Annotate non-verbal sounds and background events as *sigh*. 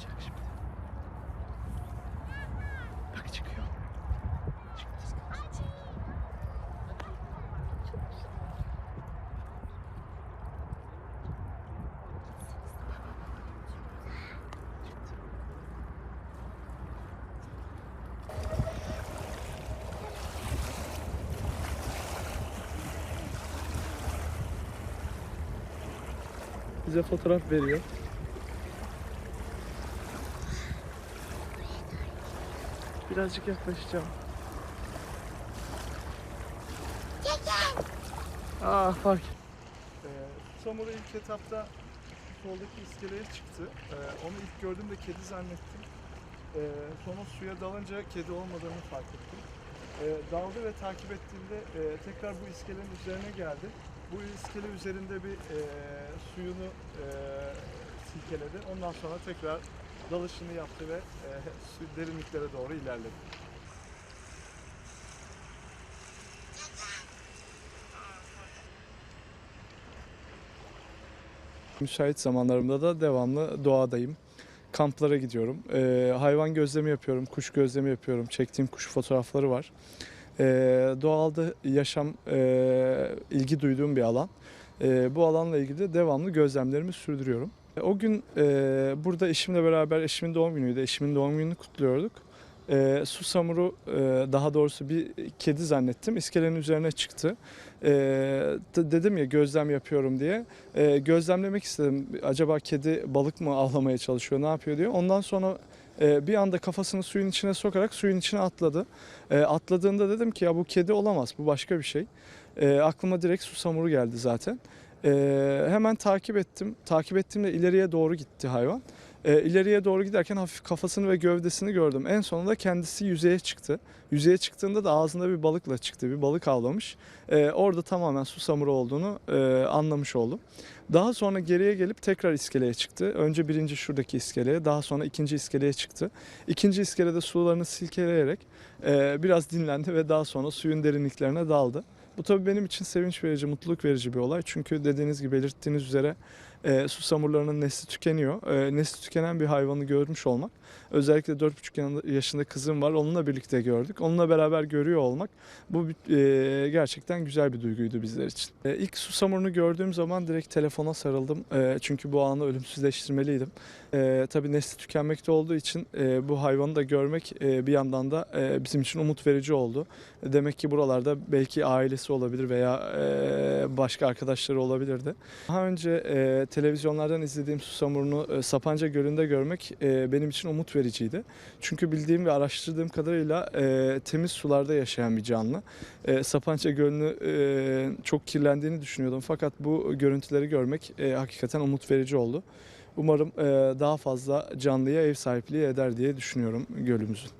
Çıkacak şimdi. Bak çıkıyor. Bize fotoğraf veriyor. Birazcık yaklaşacağım. Ah fark. Ee, Samura ilk etapta soldaki iskeleye çıktı. Ee, onu ilk gördüğümde kedi zannettim. Ee, sonra suya dalınca kedi olmadığını fark ettim. Ee, daldı ve takip ettiğimde e, tekrar bu iskelenin üzerine geldi. Bu iskele üzerinde bir e, suyunu e, silkeledi. Ondan sonra tekrar dalışını yaptı ve e, *laughs* derinliklere doğru ilerledi. Müsait zamanlarımda da devamlı doğadayım. Kamplara gidiyorum. Ee, hayvan gözlemi yapıyorum, kuş gözlemi yapıyorum. Çektiğim kuş fotoğrafları var. Ee, doğalda yaşam e, ilgi duyduğum bir alan. Ee, bu alanla ilgili de devamlı gözlemlerimi sürdürüyorum. O gün e, burada eşimle beraber eşimin doğum günüydü. Eşimin doğum gününü kutluyorduk. E, susamuru e, daha doğrusu bir kedi zannettim. İskelenin üzerine çıktı. E, de- dedim ya gözlem yapıyorum diye. E, gözlemlemek istedim. Acaba kedi balık mı avlamaya çalışıyor, ne yapıyor diye. Ondan sonra e, bir anda kafasını suyun içine sokarak suyun içine atladı. E, atladığında dedim ki ya bu kedi olamaz, bu başka bir şey. E, aklıma direkt susamuru geldi zaten. E, hemen takip ettim. Takip ettiğimde ileriye doğru gitti hayvan. E, ileriye doğru giderken hafif kafasını ve gövdesini gördüm. En sonunda kendisi yüzeye çıktı. Yüzeye çıktığında da ağzında bir balıkla çıktı. Bir balık avlamış. E, orada tamamen susamuru olduğunu e, anlamış oldum. Daha sonra geriye gelip tekrar iskeleye çıktı. Önce birinci şuradaki iskeleye, daha sonra ikinci iskeleye çıktı. İkinci iskelede sularını silkeleyerek e, biraz dinlendi ve daha sonra suyun derinliklerine daldı. Bu tabii benim için sevinç verici, mutluluk verici bir olay. Çünkü dediğiniz gibi belirttiğiniz üzere e, susamurlarının nesli tükeniyor. E, nesli tükenen bir hayvanı görmüş olmak. Özellikle 4,5 yaşında kızım var. Onunla birlikte gördük. Onunla beraber görüyor olmak bu e, gerçekten güzel bir duyguydu bizler için. E, ilk susamurunu gördüğüm zaman direkt telefona sarıldım. E, çünkü bu anı ölümsüzleştirmeliydim. E, tabii nesli tükenmekte olduğu için e, bu hayvanı da görmek e, bir yandan da e, bizim için umut verici oldu. Demek ki buralarda belki ailesi olabilir veya e, başka arkadaşları olabilirdi. Daha önce e, televizyonlardan izlediğim susamurunu e, Sapanca Gölü'nde görmek e, benim için umut vericiydi. Çünkü bildiğim ve araştırdığım kadarıyla e, temiz sularda yaşayan bir canlı. Sapanca Gölü'nü çok kirlendiğini düşünüyordum fakat bu görüntüleri görmek hakikaten umut verici oldu. Umarım daha fazla canlıya ev sahipliği eder diye düşünüyorum gölümüzün.